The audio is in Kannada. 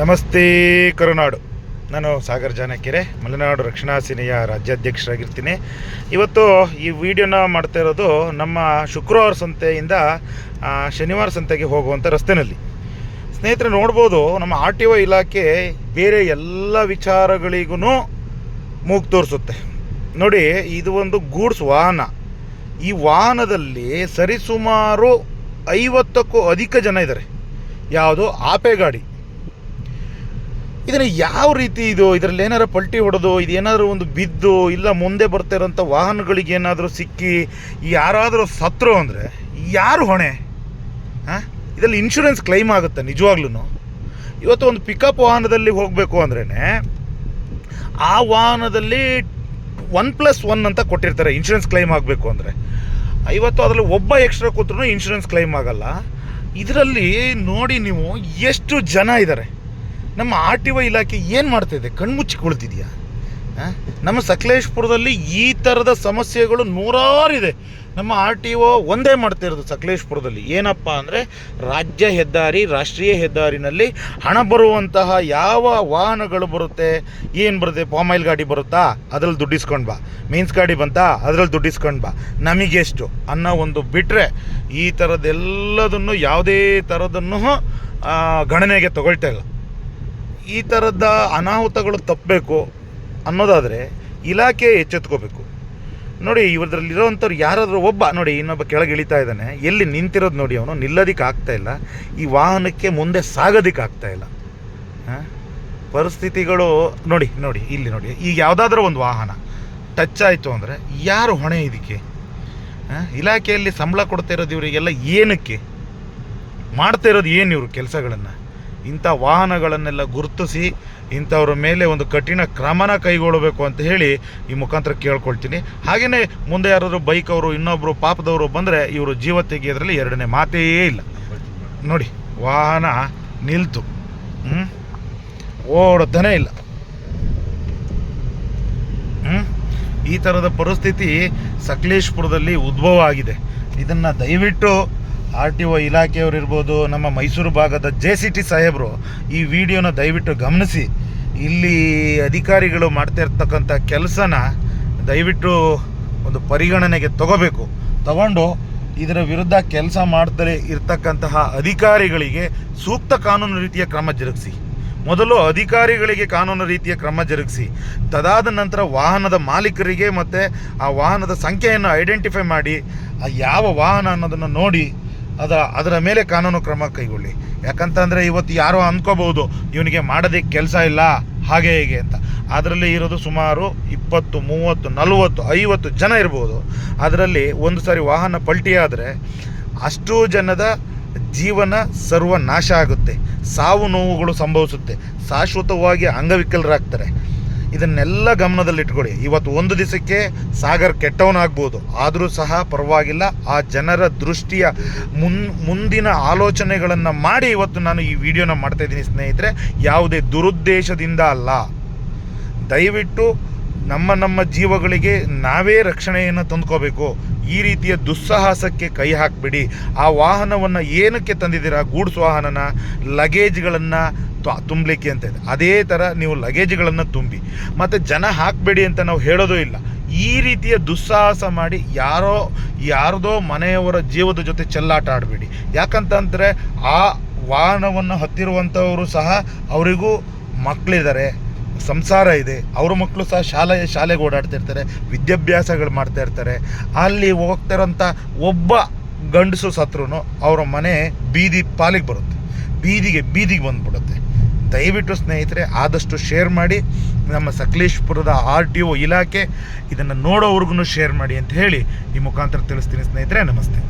ನಮಸ್ತೆ ಕರುನಾಡು. ನಾನು ಸಾಗರ್ ಜಾನಕೆರೆ, ಮಲೆನಾಡು ರಕ್ಷಣಾ ಸೇನೆಯ ರಾಜ್ಯಾಧ್ಯಕ್ಷರಾಗಿರ್ತೀನಿ. ಇವತ್ತು ಈ ವಿಡಿಯೋನ ಮಾಡ್ತಾ ಇರೋದು ನಮ್ಮ ಶುಕ್ರವಾರ ಸಂತೆಯಿಂದ ಶನಿವಾರ ಸಂತೆಗೆ ಹೋಗುವಂಥ ರಸ್ತೆಯಲ್ಲಿ ಸ್ನೇಹಿತರೆ, ನೋಡ್ಬೋದು, ನಮ್ಮ ಆರ್ ಟಿ ಒ ಇಲಾಖೆ ಬೇರೆ ಎಲ್ಲ ವಿಚಾರಗಳಿಗೂ ಮೂಗು ತೋರಿಸುತ್ತೆ. ನೋಡಿ, ಇದು ಒಂದು ಗೂಡ್ಸ್ ವಾಹನ. ಈ ವಾಹನದಲ್ಲಿ ಸರಿಸುಮಾರು ಐವತ್ತಕ್ಕೂ ಅಧಿಕ ಜನ ಇದ್ದಾರೆ ಯಾವುದು ಆಪೆ ಗಾಡಿ. ಇದನ್ನು ಯಾವ ರೀತಿ ಇದು ಇದರಲ್ಲಿ ಏನಾರು ಪಲ್ಟಿ ಹೊಡೆದು ಇದೇನಾದರೂ ಒಂದು ಬಿದ್ದು, ಇಲ್ಲ ಮುಂದೆ ಬರ್ತಾ ವಾಹನಗಳಿಗೆ ಏನಾದರೂ ಸಿಕ್ಕಿ ಯಾರಾದರೂ ಸತ್ರು ಅಂದರೆ ಯಾರು ಹೊಣೆ? ಹಾಂ ಇದರಲ್ಲಿ ಇನ್ಶೂರೆನ್ಸ್ ಕ್ಲೈಮ್ ಆಗುತ್ತೆ ನಿಜವಾಗ್ಲೂ ಇವತ್ತು ಒಂದು ಪಿಕಪ್ ವಾಹನದಲ್ಲಿ ಹೋಗಬೇಕು ಅಂದ್ರೇ ಆ ವಾಹನದಲ್ಲಿ ಒನ್ ಪ್ಲಸ್ ಒನ್ ಅಂತ ಕೊಟ್ಟಿರ್ತಾರೆ ಇನ್ಶೂರೆನ್ಸ್ ಕ್ಲೈಮ್ ಆಗಬೇಕು ಅಂದರೆ. ಇವತ್ತು ಅದರಲ್ಲಿ ಒಬ್ಬ ಎಕ್ಸ್ಟ್ರಾ ಕೂತ್ರೂ ಇನ್ಶೂರೆನ್ಸ್ ಕ್ಲೈಮ್ ಆಗಲ್ಲ. ಇದರಲ್ಲಿ ನೋಡಿ ನೀವು ಎಷ್ಟು ಜನ ಇದ್ದಾರೆ ನಮ್ಮ ಆರ್ ಟಿ ಒ ಇಲಾಖೆ ಏನು ಮಾಡ್ತಾಯಿದೆ ಕಣ್ಮುಚ್ಚಿ ಕುಳಿತಿದೆಯಾ ನಮ್ಮ ಸಕಲೇಶ್ಪುರದಲ್ಲಿ ಈ ಥರದ ಸಮಸ್ಯೆಗಳು ನೂರಾರು ಇದೆ. ನಮ್ಮ ಆರ್ ಟಿ ಒ ಒಂದೇ ಮಾಡ್ತಾ ಇರೋದು ಸಕಲೇಶ್ಪುರದಲ್ಲಿ. ಏನಪ್ಪ ಅಂದರೆ ರಾಜ್ಯ ಹೆದ್ದಾರಿ, ರಾಷ್ಟ್ರೀಯ ಹೆದ್ದಾರಿನಲ್ಲಿ ಹಣ ಬರುವಂತಹ ಯಾವ ವಾಹನಗಳು ಬರುತ್ತೆ? ಏನು ಬರುತ್ತೆ? ಪಾಮ್ ಆಯಿಲ್ ಗಾಡಿ ಬರುತ್ತಾ? ಅದ್ರಲ್ಲಿ ದುಡ್ಡಿಸ್ಕೊಂಡು ಬಾ. ಮೀನ್ಸ್ ಗಾಡಿ ಬಂತಾ? ಅದ್ರಲ್ಲಿ ದುಡ್ಡಿಸ್ಕೊಂಡು ಬಾ. ನಮಗೆಷ್ಟು ಅನ್ನೋ ಒಂದು ಬಿಟ್ಟರೆ ಈ ಥರದ್ದೆಲ್ಲದನ್ನು ಯಾವುದೇ ಥರದನ್ನು ಗಣನೆಗೆ ತಗೊಳ್ತಾ ಇಲ್ಲ. ಈ ಥರದ ಅನಾಹುತಗಳು ತಪ್ಪಬೇಕು ಅನ್ನೋದಾದರೆ ಇಲಾಖೆ ಎಚ್ಚೆತ್ಕೋಬೇಕು. ನೋಡಿ ಇವ್ರದ್ರಲ್ಲಿರೋವಂಥವ್ರು ಯಾರಾದರೂ ಒಬ್ಬ, ನೋಡಿ, ಇನ್ನೊಬ್ಬ ಕೆಳಗೆ ಇಳಿತಾ ಇದ್ದಾನೆ. ಎಲ್ಲಿ ನಿಂತಿರೋದು ನೋಡಿ ಅವನು ನಿಲ್ಲೋದಕ್ಕೆ ಆಗ್ತಾ ಇಲ್ಲ. ಈ ವಾಹನಕ್ಕೆ ಮುಂದೆ ಸಾಗೋದಕ್ಕೆ ಆಗ್ತಾ ಇಲ್ಲ. ಪರಿಸ್ಥಿತಿಗಳು, ನೋಡಿ ನೋಡಿ, ಇಲ್ಲಿ ನೋಡಿ. ಈಗ ಯಾವುದಾದ್ರೂ ಒಂದು ವಾಹನ ಟಚ್ ಆಯಿತು ಅಂದರೆ ಯಾರು ಹೊಣೆ ಇದಕ್ಕೆ? ಇಲಾಖೆಯಲ್ಲಿ ಸಂಬಳ ಕೊಡ್ತಾ ಇರೋದು ಇವರಿಗೆಲ್ಲ ಏನಕ್ಕೆ? ಮಾಡ್ತಾ ಇರೋದು ಏನು ಇವರು ಕೆಲಸಗಳನ್ನು? ಇಂಥ ವಾಹನಗಳನ್ನೆಲ್ಲ ಗುರುತಿಸಿ ಇಂಥವ್ರ ಮೇಲೆ ಒಂದು ಕಠಿಣ ಕ್ರಮನ ಕೈಗೊಳ್ಳಬೇಕು ಅಂತ ಹೇಳಿ ಈ ಮುಖಾಂತರ ಕೇಳ್ಕೊಳ್ತೀನಿ. ಹಾಗೆಯೇ ಮುಂದೆ ಯಾರಾದರೂ ಬೈಕ್ ಅವರು ಇನ್ನೊಬ್ಬರು ಪಾಪದವರು ಬಂದರೆ ಇವರು ಜೀವ ತೆಗೆಯೋದ್ರಲ್ಲಿ ಎರಡನೇ ಮಾತೇ ಇಲ್ಲ. ನೋಡಿ, ವಾಹನ ನಿಲ್ತು. ಹ್ಞೂ ಇಲ್ಲ. ಈ ಥರದ ಪರಿಸ್ಥಿತಿ ಸಕಲೇಶ್ಪುರದಲ್ಲಿ ಉದ್ಭವ ಆಗಿದೆ ಇದನ್ನು ದಯವಿಟ್ಟು ಆರ್ ಟಿ ಒ ಇಲಾಖೆಯವರು ಇರ್ಬೋದು, ನಮ್ಮ ಮೈಸೂರು ಭಾಗದ ಜೆ ಸಿ ಟಿ ಸಾಹೇಬರು ಈ ವಿಡಿಯೋನ ದಯವಿಟ್ಟು ಗಮನಿಸಿ. ಇಲ್ಲಿ ಅಧಿಕಾರಿಗಳು ಮಾಡ್ತಾ ಇರ್ತಕ್ಕಂಥ ಕೆಲಸನ ದಯವಿಟ್ಟು ಒಂದು ಪರಿಗಣನೆಗೆ ತಗೋಬೇಕು. ತಗೊಂಡು ಇದರ ವಿರುದ್ಧ ಕೆಲಸ ಮಾಡ್ತಲೇ ಇರ್ತಕ್ಕಂತಹ ಅಧಿಕಾರಿಗಳಿಗೆ ಸೂಕ್ತ ಕಾನೂನು ರೀತಿಯ ಕ್ರಮ ಜರುಗಿಸಿ. ಮೊದಲು ಅಧಿಕಾರಿಗಳಿಗೆ ಕಾನೂನು ರೀತಿಯ ಕ್ರಮ ಜರುಗಿಸಿ. ತದಾದ ನಂತರ ವಾಹನದ ಮಾಲೀಕರಿಗೆ ಮತ್ತು ಆ ವಾಹನದ ಸಂಖ್ಯೆಯನ್ನು ಐಡೆಂಟಿಫೈ ಮಾಡಿ, ಆ ಯಾವ ವಾಹನ ಅನ್ನೋದನ್ನು ನೋಡಿ ಅದ ಅದರ ಮೇಲೆ ಕಾನೂನು ಕ್ರಮ ಕೈಗೊಳ್ಳಿ. ಯಾಕಂತಂದರೆ ಇವತ್ತು ಯಾರೋ ಅಂದ್ಕೋಬಹುದು, ಇವನಿಗೆ ಮಾಡೋದಕ್ಕೆ ಕೆಲಸ ಇಲ್ಲ, ಹಾಗೆ ಹೇಗೆ ಅಂತ. ಅದರಲ್ಲಿ ಇರೋದು ಸುಮಾರು ಇಪ್ಪತ್ತು, ಮೂವತ್ತು, ನಲವತ್ತು, ಐವತ್ತು ಜನ ಇರ್ಬೋದು. ಅದರಲ್ಲಿ ಒಂದು ಸಾರಿ ವಾಹನ ಪಲ್ಟಿ ಆದರೆ ಅಷ್ಟು ಜನದ ಜೀವನ ಸರ್ವನಾಶ ಆಗುತ್ತೆ. ಸಾವು ನೋವುಗಳು ಸಂಭವಿಸುತ್ತೆ. ಶಾಶ್ವತವಾಗಿ ಅಂಗವಿಕಲರಾಗ್ತಾರೆ. ಇದನ್ನೆಲ್ಲ ಗಮನದಲ್ಲಿಟ್ಕೊಳ್ಳಿ. ಇವತ್ತು ಒಂದು ದಿವಸಕ್ಕೆ ಸಾಗರ್ ಕೆಟ್ಟವನಾಗ್ಬೋದು. ಆದರೂ ಸಹ ಪರವಾಗಿಲ್ಲ. ಆ ಜನರ ದೃಷ್ಟಿಯ ಮುನ್, ಮುಂದಿನ ಆಲೋಚನೆಗಳನ್ನು ಮಾಡಿ ಇವತ್ತು ನಾನು ಈ ವಿಡಿಯೋನ ಮಾಡ್ತಾ ಇದ್ದೀನಿ ಸ್ನೇಹಿತರೆ. ಯಾವುದೇ ದುರುದ್ದೇಶದಿಂದ ಅಲ್ಲ. ದಯವಿಟ್ಟು ನಮ್ಮ ನಮ್ಮ ಜೀವಗಳಿಗೆ ನಾವೇ ರಕ್ಷಣೆಯನ್ನು ತಂದ್ಕೋಬೇಕು. ಈ ರೀತಿಯ ದುಸ್ಸಾಹಸಕ್ಕೆ ಕೈ ಹಾಕಬೇಡಿ. ಆ ವಾಹನವನ್ನು ಏನಕ್ಕೆ ತಂದಿದ್ದೀರಾ? ಗೂಡ್ಸ್ ವಾಹನನ, ಲಗೇಜ್ಗಳನ್ನು ತುಂಬಲಿಕ್ಕೆ ಅಂತ ಇದೆ. ಅದೇ ಥರ ನೀವು ಲಗೇಜ್ಗಳನ್ನು ತುಂಬಿ. ಮತ್ತು ಜನ ಹಾಕಬೇಡಿ ಅಂತ ನಾವು ಹೇಳೋದೂ ಇಲ್ಲ. ಈ ರೀತಿಯ ದುಸ್ಸಾಹಸ ಮಾಡಿ ಯಾರೋ, ಯಾರದೋ ಮನೆಯವರ ಜೀವದ ಜೊತೆ ಚೆಲ್ಲಾಟ ಆಡಬೇಡಿ. ಯಾಕಂತಂದರೆ ಆ ವಾಹನವನ್ನು ಹತ್ತಿರುವಂಥವರು ಸಹ ಅವರಿಗೂ ಮಕ್ಕಳಿದ್ದಾರೆ ಸಂಸಾರ ಇದೆ. ಅವ್ರ ಮಕ್ಕಳು ಸಹ ಶಾಲೆ, ಶಾಲೆಗೆ ಓಡಾಡ್ತಿರ್ತಾರೆ ವಿದ್ಯಾಭ್ಯಾಸಗಳು ಮಾಡ್ತಾ ಇರ್ತಾರೆ. ಅಲ್ಲಿ ಹೋಗ್ತಿರೋಂಥ ಒಬ್ಬ ಗಂಡಸು ಸತ್ರು ಅವರ ಮನೆ ಬೀದಿ ಪಾಲಿಗೆ ಬರುತ್ತೆ. ಬೀದಿಗೆ ಬೀದಿಗೆ ಬಂದ್ಬಿಡುತ್ತೆ. ದಯವಿಟ್ಟು ಸ್ನೇಹಿತರೆ, ಆದಷ್ಟು ಶೇರ್ ಮಾಡಿ, ನಮ್ಮ ಸಕಲೇಶ್ಪುರದ ಆರ್ ಟಿ ಒ ಇಲಾಖೆ ಇದನ್ನು ನೋಡೋವ್ರಿಗೂ ಶೇರ್ ಮಾಡಿ ಅಂತ ಹೇಳಿ ಈ ಮುಖಾಂತರ ತಿಳಿಸ್ತೀನಿ ಸ್ನೇಹಿತರೆ, ನಮಸ್ತೆ.